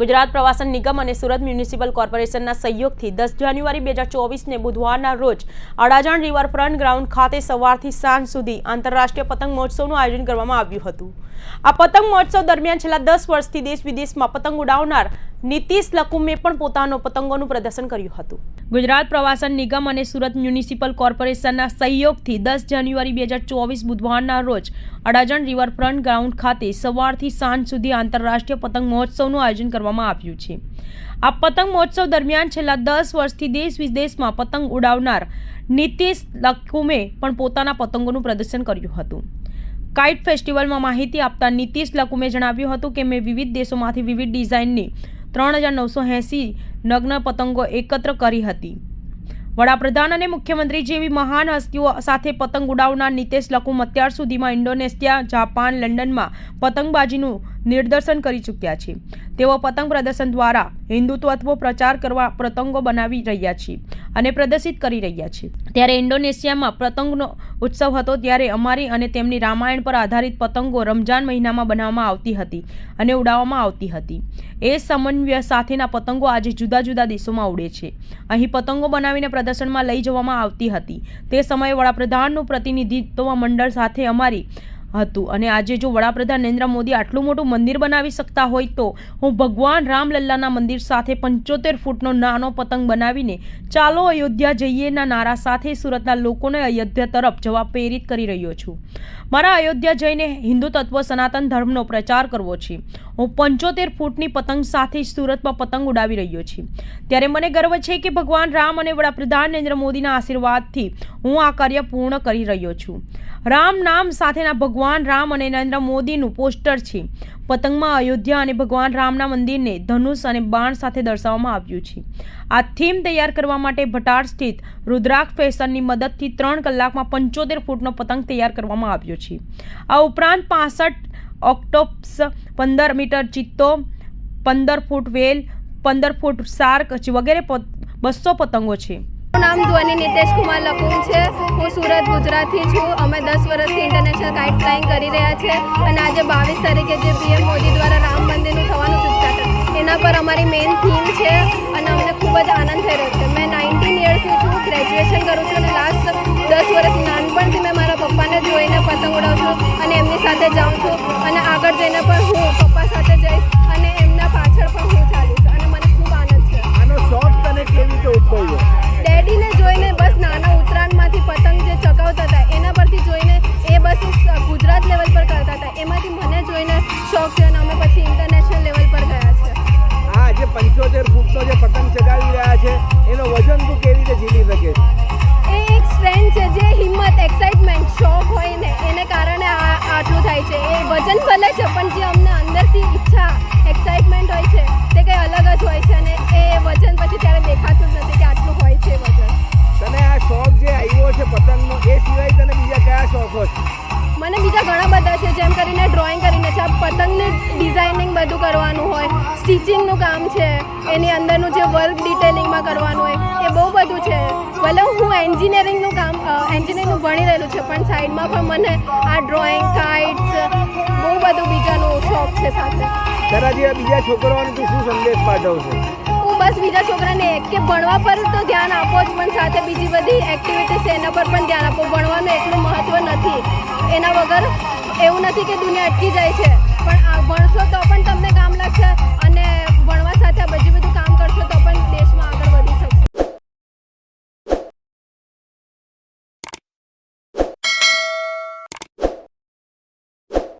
ગુજરાત પ્રવાસન નિગમ અને સુરત મ્યુનિસિપલ કોર્પોરેશનના સહયોગથી દસ જાન્યુઆરી બે હજાર ચોવીસને બુધવારના રોજ અડાજણ રિવરફ્રન્ટ ગ્રાઉન્ડ ખાતે સવારથી સાંજ સુધી આંતરરાષ્ટ્રીય પતંગ મહોત્સવનું આયોજન કરવામાં આવ્યું હતું. આ પતંગ મહોત્સવ દરમિયાન છેલ્લા દસ વર્ષથી દેશ વિદેશમાં પતંગ ઉડાવનાર નીતિશ લકુમે પણ પોતાનો પતંગોનું પ્રદર્શન કર્યું હતું. ગુજરાત પ્રવાસન નિગમ અને સુરત મ્યુનિસિપલ કોર્પોરેશનના સહયોગથી દસ જાન્યુઆરી બે હજાર ચોવીસ બુધવારના રોજ અડાજણ રિવરફ્રન્ટ ગ્રાઉન્ડ ખાતે સવારથી સાંજ સુધી આંતરરાષ્ટ્રીય પતંગ મહોત્સવનું આયોજન કરવામાં આવ્યું છે. આ પતંગ મહોત્સવ દરમિયાન છેલ્લા દસ વર્ષથી દેશ વિદેશમાં પતંગ ઉડાવનાર નીતિશ લકુમે પણ પોતાના પતંગોનું પ્રદર્શન કર્યું હતું. કાઇટ ફેસ્ટિવલમાં માહિતી આપતા નીતિશ લકુમે જણાવ્યું હતું કે, મેં વિવિધ દેશોમાંથી વિવિધ ડિઝાઇનની ત્રણ હજાર નવસો એંસી નગ્ન પતંગો એકત્ર કરી હતી. વડાપ્રધાન અને મુખ્યમંત્રી જેવી મહાન હસ્તીઓ સાથે પતંગ ઉડાવનાર નીતેશ લકુમ અત્યાર સુધીમાં ઇન્ડોનેશિયા, જાપાન, લંડનમાં પતંગબાજીનું નિદર્શન કરી ચૂક્યા છે. તેઓ પતંગ પ્રદર્શન દ્વારા હિન્દુત્વ પ્રચાર કરવા પ્રતંગો બનાવી રહ્યા છે અને પ્રદર્શિત કરી રહ્યા છે ત્યારે ઇન્ડોનેશિયામાં પતંગનો ઉત્સવ હતો ત્યારે અમારી અને તેમની રામાયણ પર આધારિત પતંગો રમજાન મહિનામાં બનાવવામાં આવતી હતી અને ઉડાવવામાં આવતી હતી. એ સમન્વય સાથેના પતંગો આજે જુદા જુદા દેશોમાં ઉડે છે. અહીં પતંગો બનાવીને પ્રદર્શનમાં લઈ જવામાં આવતી હતી. તે સમયે વડાપ્રધાનનું પ્રતિનિધિત્વ મંડળ સાથે અમારી હતું. અને આજે જો વડાપ્રધાન નરેન્દ્ર મોદી આટલું મોટું મંદિર બનાવી શકતા હોય તો હું ભગવાન રામલલ્લાના મંદિર સાથે પંચોતેર ફૂટનો નાનો પતંગ બનાવીને ચાલો અયોધ્યા જઈએના નારા સાથે સુરતના લોકોને અયોધ્યા તરફ જવા પ્રેરિત કરી રહ્યો છું. મારા અયોધ્યા જઈને હિન્દુ તત્વ સનાતન ધર્મનો પ્રચાર કરવો છે. હું પંચોતેર ફૂટની પતંગ સાથે સુરતમાં પતંગ ઉડાવી રહ્યો છું. ત્યારે મને ગર્વ છે કે ભગવાન રામ અને વડાપ્રધાન નરેન્દ્ર મોદીના આશીર્વાદથી હું આ કાર્ય પૂર્ણ કરી રહ્યો છું. રામ નામ સાથેના ભગવાન રામ અને નરેન્દ્ર મોદીનું પોસ્ટર છે. પતંગમાં અયોધ્યા અને ભગવાન રામના મંદિરને ધનુષ અને બાણ સાથે દર્શાવવામાં આવ્યું છે. આ થીમ તૈયાર કરવા માટે ભટાર સ્થિત રુદ્રાક્ષ ફેશનની મદદથી ત્રણ કલાકમાં પંચોતેર ફૂટનો પતંગ તૈયાર કરવામાં આવ્યો છે. આ ઉપરાંત પાસઠ ઓક્ટોપ્સ, પંદર મીટર ચિત્તો, પંદર ફૂટ વેલ, પંદર ફૂટ શાર્ક વગેરે બસો પતંગો છે. નામ ધ્વનિ નિતેશ કુમાર લખું છે. સુરત, ગુજરાતથી છું. અમે દસ વર્ષથી ઇન્ટરનેશનલ કાઇટ ફ્લાઇંગ કરી રહ્યા છે અને આજે બાવીસ તારીખે જે પીએમ મોદી દ્વારા રામ મંદિરનું થવાનું ઉદ્ઘાટન. એના પર અમારી મેઇન થીમ છે અને અમને ખૂબ જ આનંદ થઈ રહ્યો છે. મેં નાઇન્ટીન યર્સની છું ગ્રેજ્યુએશન કરું છું અને લાસ્ટ દસ વર્ષ નાનપણથી મેં મારા પપ્પાને જોઈને પતંગ ઉડાવું છું અને એમની સાથે જાઉં છું. અને આગળ જઈને પણ હું પપ્પા સાથે જઈશ અને એમના પાછળ પણ પંચોતેર ફૂટનો જે પતંગ ચગાવી રહ્યા છે, એનો વજન તું કેવી રીતે ઝીલી શકે? એ એક સ્ટ્રેન્થ છે જે હિંમત એક્સાઇટમેન્ટ શોખ હોય ને, એને કારણે આ આટલું થાય છે. એ વજન ભલે છે, પણ જે અમને મને બીજા ઘણા બધા છે, જેમ કરીને ડ્રોઈંગ કરીને છે, આ પતંગની ડિઝાઇનિંગ બધું કરવાનું હોય સ્ટિચિંગનું કામ છે, એની અંદરનું જે વર્ક ડિટેલિંગમાં કરવાનું હોય, એ બહુ બધું છે. ભલે હું એન્જિનિયરિંગનું કામ એન્જિનિયરિંગનું ભણી રહેલું છે, પણ સાઈડમાં પણ મને આ ડ્રોઈંગ કાઇટ્સ બહુ બધું બીજાનું શોખ છે સાથે. બીજા છોકરાઓને શું સંદેશ પાઠવશે? બસ બીજા છોકરાને કે ભણવા પર તો ધ્યાન આપો જ, પણ સાથે બીજી બધી એક્ટિવિટીસ એના પર પણ ધ્યાન આપો. ભણવાનું એટલું મહત્ત્વ નથી. એના વગર એવું નથી કે દુનિયા અટકી જાય છે. પણ ભણશો તો પણ તમને કામ લાગશે અને ભણવા સાથે બધી બધું કામ કરશો તો